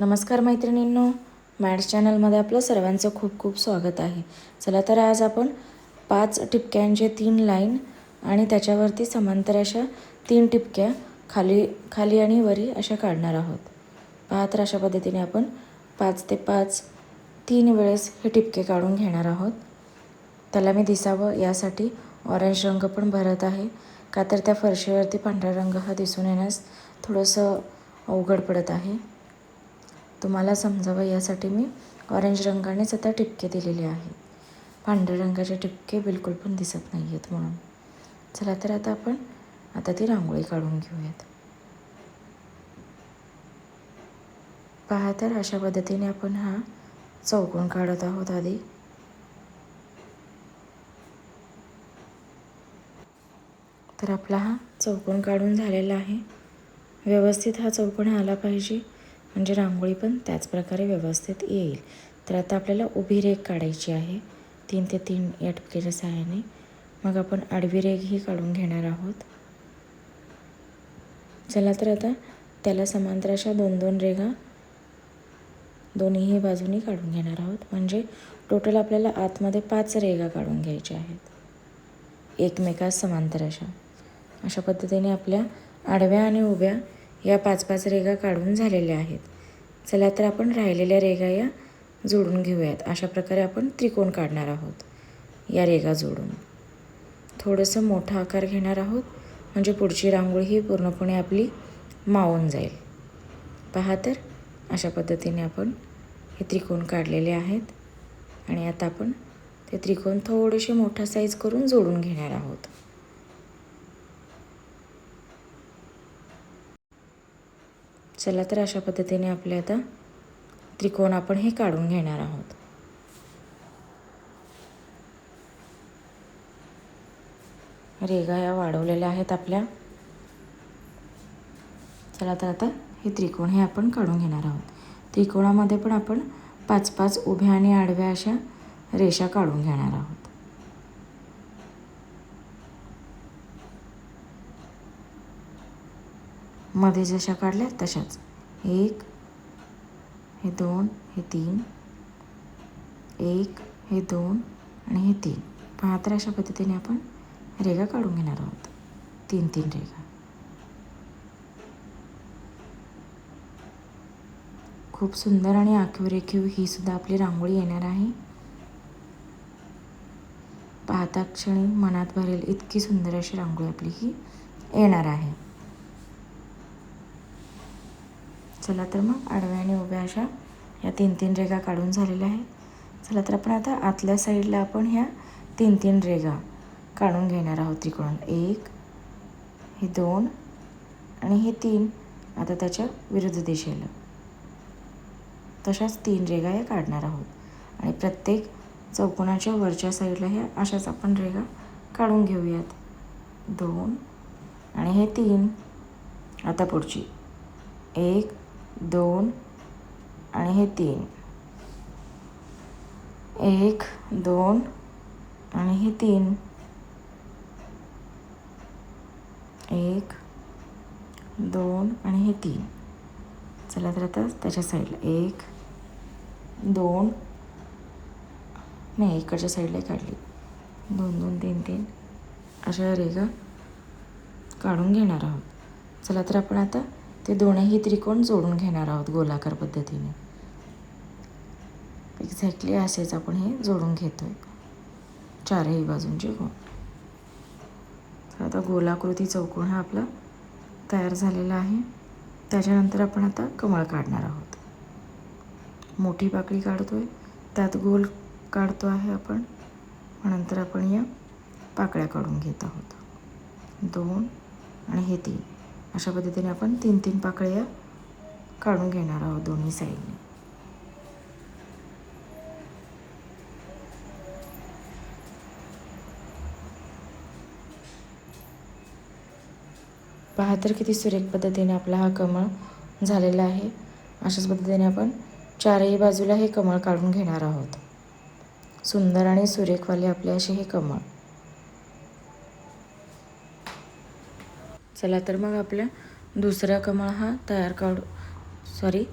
नमस्कार मैत्रिणींनो. मॅड्स चॅनलमध्ये आपलं सर्वांचं खूप खूप स्वागत आहे. चला तर आज आपण पाच टिपक्यांचे तीन लाईन आणि त्याच्यावरती समांतर अशा तीन टिपक्या खाली खाली आणि वरी अशा काढणार आहोत. पहा तर अशा पद्धतीने आपण पाच ते पाच तीन वेळेस हे टिपके काढून घेणार आहोत. त्याला मी दिसावं यासाठी ऑरेंज रंग पण भरत आहे. का तर त्या फरशीवरती पांढरा रंग हा दिसून येण्यास थोडंसं अवघड पडत आहे. तुम्हाला समजावं यासाठी मी ऑरेंज रंगानेच आता टिपके दिलेले आहेत. पांढऱ्या रंगाचे टिपके बिलकुल पण दिसत नाही आहेत म्हणून. चला तर आता आपण आता ती रांगोळी काढून घेऊयात. पहा तर अशा पद्धतीने आपण हा चौकोन काढत आहोत आधी. तर आपला हा चौकोन काढून झालेला आहे. व्यवस्थित हा चौकोन आला पाहिजे. म्हणजे रांगोळी पण त्याच प्रकारे व्यवस्थित येईल. तर आता आपल्याला उभी रेघ काढायची आहे. तीन ते तीन या टपकेच्या सहाय्याने. मग आपण आडवी रेघही काढून घेणार आहोत. चला तर आता त्याला समांतर अशा दोन दोन रेघा दोन्हीही बाजूनी काढून घेणार आहोत. म्हणजे टोटल आपल्याला आतमध्ये पाच रेघा काढून घ्यायच्या आहेत. एकमेकास समांतर अशा. अशा पद्धतीने आपल्या आडव्या आणि उभ्या या पाच पाच रेगा काढून झालेल्या आहेत. चला तर आपण राहिलेल्या रेगा या जोडून घेऊयात. अशा प्रकारे आपण त्रिकोण काढणार आहोत. या रेगा जोडून. थोडंसं मोठा आकार घेणार आहोत. म्हणजे पुढची रांगोळी ही पूर्णपणे आपली मावून जाईल. पहा तर अशा पद्धतीने आपण हे त्रिकोण काढलेले आहेत. आणि आता आपण ते त्रिकोण थोडेसे मोठा साईज करून जोडून घेणार आहोत. चला तर अशा पद्धतीने आपले आता त्रिकोण आपण हे काढून घेणार आहोत. रेगा या वाढवलेल्या आहेत आपल्या. चला तर आता हे त्रिकोण हे आपण काढून घेणार आहोत. त्रिकोणामध्ये पण आपण पाच पाच उभ्या आणि आडव्या अशा रेषा काढून घेणार आहोत. मध्ये जशा काढल्या तशाच. एक हे दोन हे तीन. एक हे दोन आणि हे तीन. पहा तर अशा पद्धतीने आपण रेगा काढून घेणार आहोत. तीन तीन रेगा खूप सुंदर आणि आखीव रेखीव ही सुद्धा आपली रांगोळी येणार आहे. पाहता क्षणी मनात भरेल इतकी सुंदर अशी रांगोळी आपली ही येणार आहे. चला तर मग आडव्या आणि उभ्या अशा या तीन तीन रेगा काढून झालेल्या आहेत. चला तर आपण आता आतल्या साईडला आपण ह्या तीन तीन रेगा काढून घेणार आहोत तिकडून एक हे दोन आणि हे तीन आता त्याच्या विरुद्ध दिशेला. तशाच तीन रेगा या काढणार आहोत. आणि प्रत्येक चौकोनाच्या वरच्या साईडला ह्या अशाच आपण रेगा काढून घेऊयात. दोन आणि हे तीन. आता पुढची. एक दोन आणि हे तीन. एक दोन आणि हे तीन. एक दोन आणि हे तीन. चला तर आता त्याच्या साईडला एक दोन नाही इकडच्या साईडला काढली. दोन दोन तीन तीन. अशा रेगा काढून घेणार आहोत. चला तर आपण आता ते दोनही त्रिकोण जोडून घेणार आहोत गोलाकार पद्धतीने. एक्झॅक्टली असेच आपण हे जोडून घेतो आहे चारही बाजूंचे गोल तर आता गोलाकृती चौकोन हा आपला तयार झालेला आहे. त्याच्यानंतर आपण आता कमळ काढणार आहोत. मोठी पाकळी काढतो आहे त्यात गोल काढतो आहे आपण. नंतर आपण या पाकळ्या काढून घेत आहोत. दोन आणि हे तीन. अशा पद्धतीने आपण तीन तीन पाकळ्या काढून घेणार आहोत दोन्ही साईडने. पहा तर किती सुरेख पद्धतीने आपला हा कमळ झालेला आहे. अशाच पद्धतीने आपण चारही बाजूला हे कमळ काढून घेणार आहोत. सुंदर आणि सुरेखवाले आपले असे हे कमळ. चला तर मग आपल्या दुसरा कमळ हा तयार काढू. सॉरी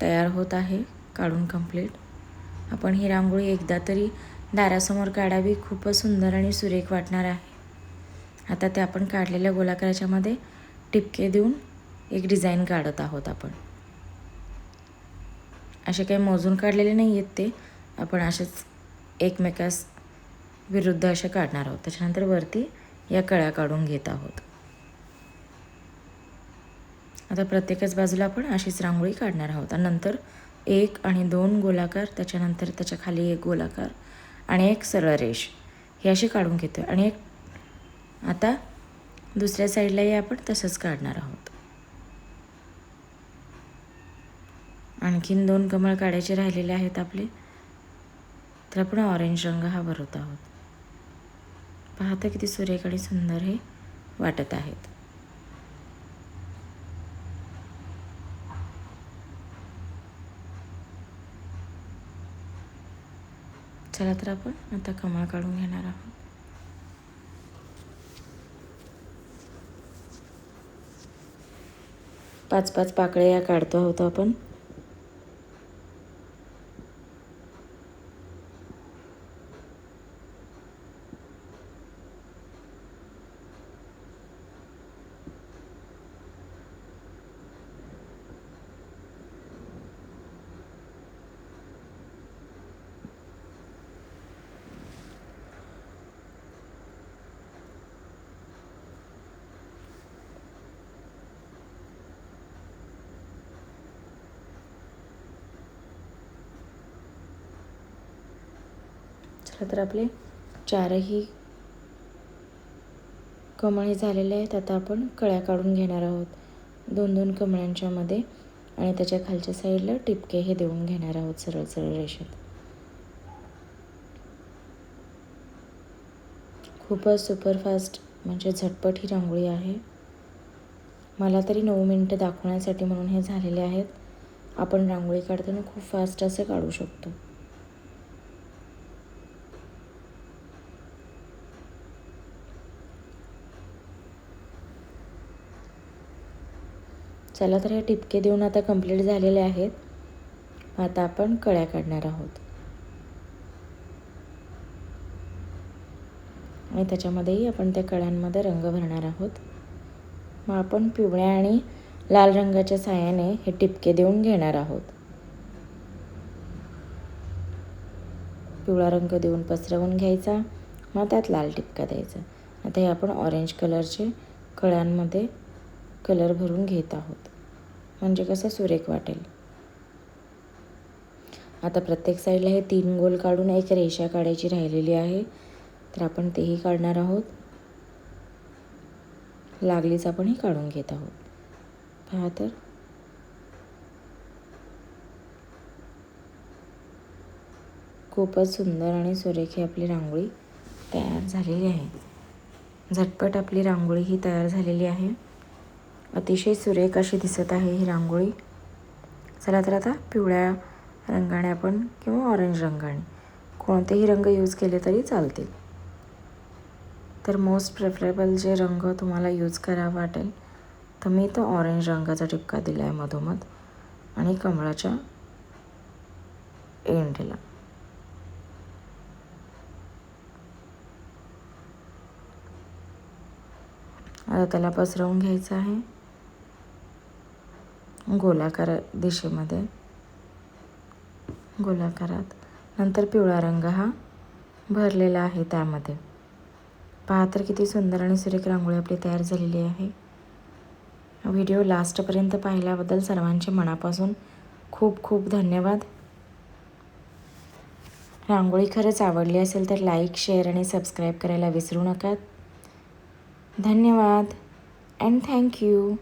तयार होत आहे काढून कंप्लीट आपण ही रांगोळी एकदा तरी दारासमोर काढावी खूपच सुंदर आणि सुरेख वाटणार आहे. आता ते आपण काढलेल्या गोलाकाराच्यामध्ये टिपके देऊन एक डिझाईन काढत आहोत आपण. असे काही मोजून काढलेले नाही आहेत ते. आपण असेच एकमेकास विरुद्ध असे काढणार आहोत. त्याच्यानंतर वरती या कळ्या काढून घेत आहोत. आता प्रत्येकच बाजूला आपण अशीच रांगोळी काढणार आहोत. आणि नंतर एक आणि दोन गोलाकार त्याच्यानंतर त्याच्याखाली एक गोलाकार आणि एक सरळ रेष हे अशी काढून घेतो आणि एक आता दुसऱ्या साईडलाही आपण तसंच काढणार आहोत. आणखीन दोन कमळ काढायचे राहिलेले आहेत आपले. तर आपण ऑरेंज रंग हा भरवत आहोत. पाहता किती सुरेख आणि सुंदर हे वाटत आहेत. चला तर आपण आता कमळ काढून घेणार आहोत. पाच पाच पाकळ्या या काढतो आहोत आपण. चला तर आपले चारही कमळे झालेले आहेत. आता आपण कळ्या काढून घेणार आहोत. दोन दोन कमळ्यांच्यामध्ये आणि त्याच्या खालच्या साईडला टिपके हे देऊन घेणार आहोत सरळ सरळ रेषेत. खूपच सुपरफास्ट म्हणजे झटपट ही रांगोळी आहे. मला तरी नऊ मिनटं दाखवण्यासाठी म्हणून हे झालेले आहेत. आपण रांगोळी काढताना खूप फास्ट असे काढू शकतो. चला तर हे टिपके देऊन आता कंप्लीट झालेले आहेत. आता आपण कळ्या काढणार आहोत. आणि त्याच्यामध्येही आपण त्या कळ्यांमध्ये रंग भरणार आहोत. मग आपण पिवळ्या आणि लाल रंगाच्या साह्याने हे टिपके देऊन घेणार आहोत. पिवळा रंग देऊन पसरवून घ्यायचा. मग त्यात लाल टिपका द्यायचा. आता हे आपण ऑरेंज कलरचे कळ्यांमध्ये कलर भरून घेत आहोत. म्हणजे कसं सुरेख वाटेल? आता प्रत्येक साईडला हे तीन गोल काढून एक रेषा काढायची राहिलेली आहे. तर आपण तेही काढणार आहोत. लागलीच आपणही काढून घेत आहोत. पहा तर. खूपच सुंदर आणि सुरेख आपली रांगोळी तयार झालेली आहे. झटपट आपली रांगोळी ही तयार झालेली आहे. अतिशय सुरेख अशी दिसत आहे ही रांगोळी. चला तर आता पिवळ्या रंगाने आपण किंवा ऑरेंज रंगाने कोणतेही रंग यूज केले तरी चालतील. तर मोस्ट प्रेफरेबल जे रंग तुम्हाला यूज करावा वाटेल तर मी तो ऑरेंज रंगाचा टिपका दिला आहे मधोमध आणि कमळाच्या एंडला. आता त्याला पसरवून घ्यायचं आहे. गोलाकार दिशेमध्ये. गोलाकारात. नंतर पिवळा रंग हा भरलेला आहे त्यामध्ये. पहा तर किती सुंदर आणि सुरेख रांगोळी आपली तयार झालेली आहे. व्हिडिओ लास्टपर्यंत पाहिल्याबद्दल सर्वांचे मनापासून खूप खूप धन्यवाद. रांगोळी खरंच आवडली असेल तर लाईक शेअर आणि सबस्क्राईब करायला विसरू नका. धन्यवाद. And thank you